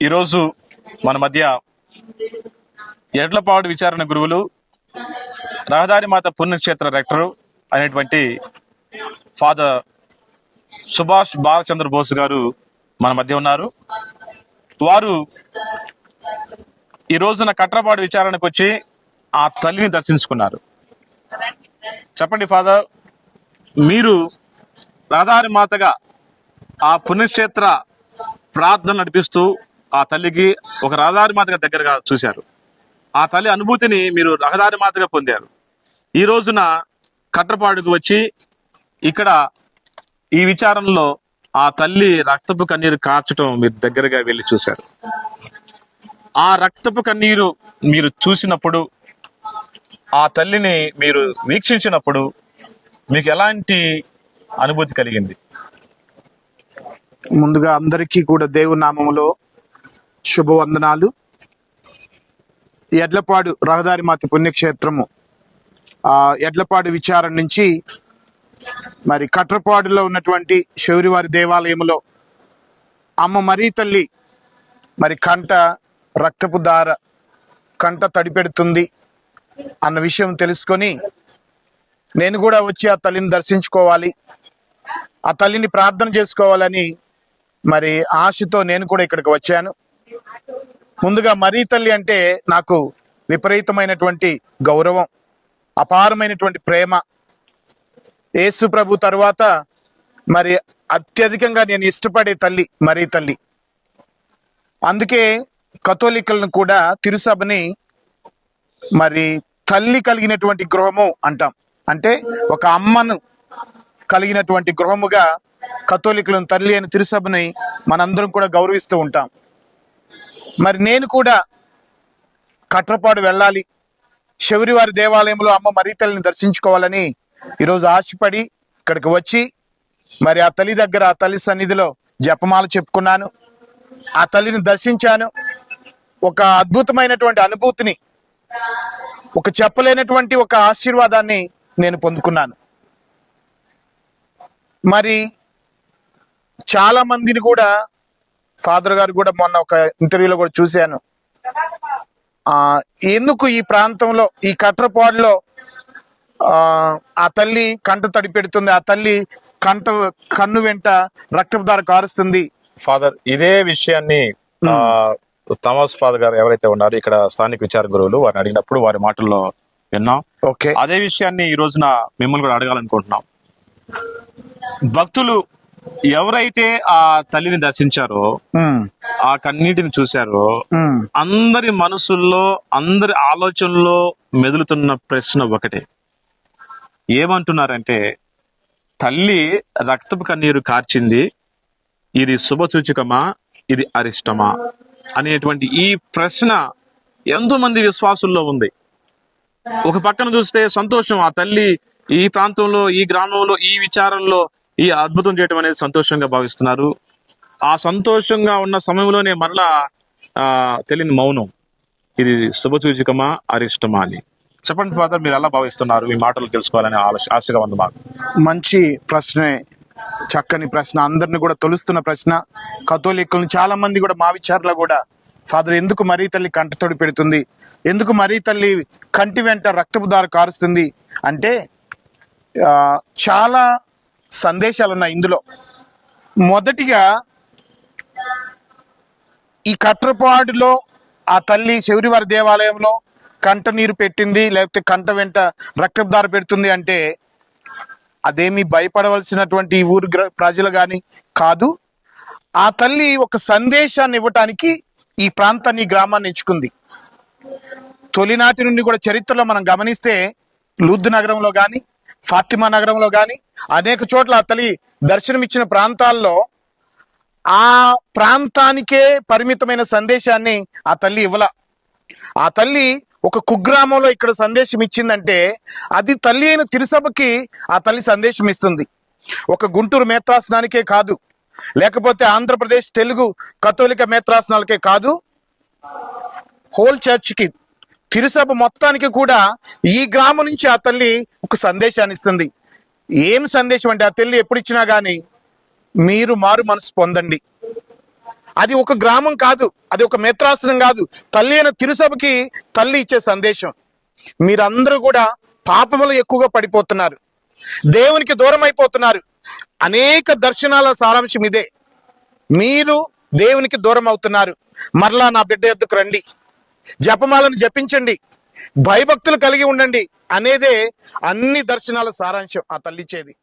ఈరోజు మన మధ్య ఎడ్లపాడు విచారణ గురువులు రహదారి మాత పుణ్యక్షేత్ర రెక్టరు అనేటువంటి ఫాదర్ సుభాష్ బాలచంద్ర బోస్ గారు మన మధ్య ఉన్నారు. వారు ఈ రోజున కట్రపాడు విచారణకు వచ్చి ఆ తల్లిని దర్శించుకున్నారు. చెప్పండి ఫాదర్ మీరు రహదారి మాతగా ఆ పుణ్యక్షేత్ర ప్రార్థన నడిపిస్తూ ఆ తల్లికి ఒక రహదారి మాతగా దగ్గరగా చూశారు. ఆ తల్లి అనుభూతిని మీరు రహదారి మాతగా పొందారు. ఈ రోజున కట్రపాడుకు వచ్చి ఇక్కడ ఈ విచారణలో ఆ తల్లి రక్తపు కన్నీరు కాచటం మీరు దగ్గరగా వెళ్ళి చూశారు. ఆ రక్తపు కన్నీరు మీరు చూసినప్పుడు ఆ తల్లిని మీరు వీక్షించినప్పుడు మీకు ఎలాంటి అనుభూతి కలిగింది? ముందుగా అందరికీ కూడా దేవుని శుభవందనాలు. ఎడ్లపాడు రహదారి మాత పుణ్యక్షేత్రము ఆ ఎడ్లపాడు విచారం నుంచి మరి కట్రపాడులో ఉన్నటువంటి శౌరివారి దేవాలయంలో అమ్మ మరీ తల్లి మరి కంట రక్తపు దార కంట తడిపెడుతుంది అన్న విషయం తెలుసుకొని నేను కూడా వచ్చి ఆ తల్లిని దర్శించుకోవాలి ఆ తల్లిని ప్రార్థన చేసుకోవాలని మరి ఆశతో నేను కూడా ఇక్కడికి వచ్చాను. ముందుగా మరీ తల్లి అంటే నాకు విపరీతమైనటువంటి గౌరవం అపారమైనటువంటి ప్రేమ. యేసు ప్రభు తరువాత మరి అత్యధికంగా నేను ఇష్టపడే తల్లి మరీ తల్లి. అందుకే కథోలికలను కూడా తిరుసభని మరి తల్లి కలిగినటువంటి గృహము అంటాం. అంటే ఒక అమ్మను కలిగినటువంటి గృహముగా కథోలికలను తల్లి అయిన తిరుసభని మనందరం కూడా గౌరవిస్తూ ఉంటాం. మరి నేను కూడా కట్రపాడు వెళ్ళాలి. శబరివారి దేవాలయంలో అమ్మ మరీ తల్లిని దర్శించుకోవాలని ఈరోజు ఆశపడి ఇక్కడికి వచ్చి మరి ఆ తల్లి దగ్గర ఆ తల్లి సన్నిధిలో జపమాల చెప్పుకున్నాను. ఆ తల్లిని దర్శించాను. ఒక అద్భుతమైనటువంటి అనుభూతిని ఒక చెప్పలేనటువంటి ఒక ఆశీర్వాదాన్ని నేను పొందుకున్నాను. మరి చాలా మందిని కూడా ఫాదర్ గారు కూడా మొన్న ఒక ఇంటర్వ్యూలో కూడా చూశాను. ఆ ఎందుకు ఈ ప్రాంతంలో ఈ కట్రపాడులో ఆ ఆ తల్లి కంట తడి పెడుతుంది ఆ తల్లి కంట కన్ను వెంట రక్తదార కారుస్తుంది? ఫాదర్ ఇదే విషయాన్ని ఆ, థామస్ ఫాదర్ గారు ఎవరైతే ఉన్నారో ఇక్కడ స్థానిక విచార గురువులు వారిని అడిగినప్పుడు వారి మాటల్లో విన్నాం. ఓకే. అదే విషయాన్ని ఈ రోజున మిమ్మల్ని కూడా అడగాలనుకుంటున్నాం. భక్తులు ఎవరైతే ఆ తల్లిని దర్శించారో ఆ కన్నీటిని చూశారో అందరి మనసుల్లో అందరి ఆలోచనలో మెదులుతున్న ప్రశ్న ఒకటే. ఏమంటున్నారంటే తల్లి రక్తపు కన్నీరు కార్చింది ఇది శుభసూచకమా ఇది అరిష్టమా? అనేటువంటి ఈ ప్రశ్న ఎంతో మంది విశ్వాసుల్లో ఉంది. ఒక పక్కన చూస్తే సంతోషం ఆ తల్లి ఈ ప్రాంతంలో ఈ గ్రామంలో ఈ విచారంలో ఈ అద్భుతం చేయటం అనేది సంతోషంగా భావిస్తున్నారు. ఆ సంతోషంగా ఉన్న సమయంలోనే మరలా ఆ తెలియని మౌనం. ఇది శుభసూచికమా అరిష్టమా అని. చెప్పండి ఫాదర్ మీరు ఎలా భావిస్తున్నారు? మీ మాటలు తెలుసుకోవాలని ఆశగా ఉంది మాకు. మంచి ప్రశ్నే చక్కని ప్రశ్న అందరిని కూడా తొలుస్తున్న ప్రశ్న. కథోలిక్కులను చాలా మంది కూడా మా విచారణ కూడా ఫాదర్ ఎందుకు మరీ తల్లి కంటతోడి పెడుతుంది? ఎందుకు మరీ తల్లి కంటి వెంట రక్తపు దారి కారుస్తుంది? అంటే ఆ, చాలా సందేశాలు ఉన్నాయి ఇందులో. మొదటిగా ఈ కట్రపాడులో ఆ తల్లి శౌరివారి దేవాలయంలో కంట నీరు పెట్టింది లేకపోతే కంట వెంట రక్తదార పెడుతుంది అంటే అదేమి భయపడవలసినటువంటి ఊరు ప్రజలు కానీ కాదు. ఆ తల్లి ఒక సందేశాన్ని ఇవ్వటానికి ఈ ప్రాంతాన్ని గ్రామాన్ని ఎంచుకుంది. తొలినాటి నుండి కూడా చరిత్రలో మనం గమనిస్తే లూద్ నగరంలో కానీ ఫాతిమా నగరంలో గాని అనేక చోట్ల ఆ తల్లి దర్శనమిచ్చిన ప్రాంతాల్లో ఆ ప్రాంతానికే పరిమితమైన సందేశాన్ని ఆ తల్లి ఇవ్వల. ఆ తల్లి ఒక కుగ్రామంలో ఇక్కడ సందేశం ఇచ్చిందంటే అది తల్లి అయిన తిరుసభకి ఆ తల్లి సందేశం ఇస్తుంది ఒక గుంటూరు మేత్రాసనానికే కాదు లేకపోతే ఆంధ్రప్రదేశ్ తెలుగు కథోలిక మేత్రాసనాలకే కాదు హోల్ చర్చ్కి తిరుసభ మొత్తానికి కూడా ఈ గ్రామం నుంచి ఆ తల్లి ఒక సందేశాన్ని ఇస్తుంది. ఏం సందేశం అంటే ఆ తల్లి ఎప్పుడు ఇచ్చినా గానీ మీరు మారు మనసు పొందండి. అది ఒక గ్రామం కాదు అది ఒక మేత్రాసనం కాదు. తల్లి అయిన తిరుసభకి తల్లి ఇచ్చే సందేశం. మీరందరూ కూడా పాపములు ఎక్కువగా పడిపోతున్నారు. దేవునికి దూరం అయిపోతున్నారు. అనేక దర్శనాల సారాంశం ఇదే. మీరు దేవునికి దూరం అవుతున్నారు. మరలా నా బిడ్డ ఎద్దుకు రండి. జపమాలను జపించండి. భయభక్తులు కలిగి ఉండండి అనేదే అన్ని దర్శనాల సారాంశం ఆ తల్లిచ్చేది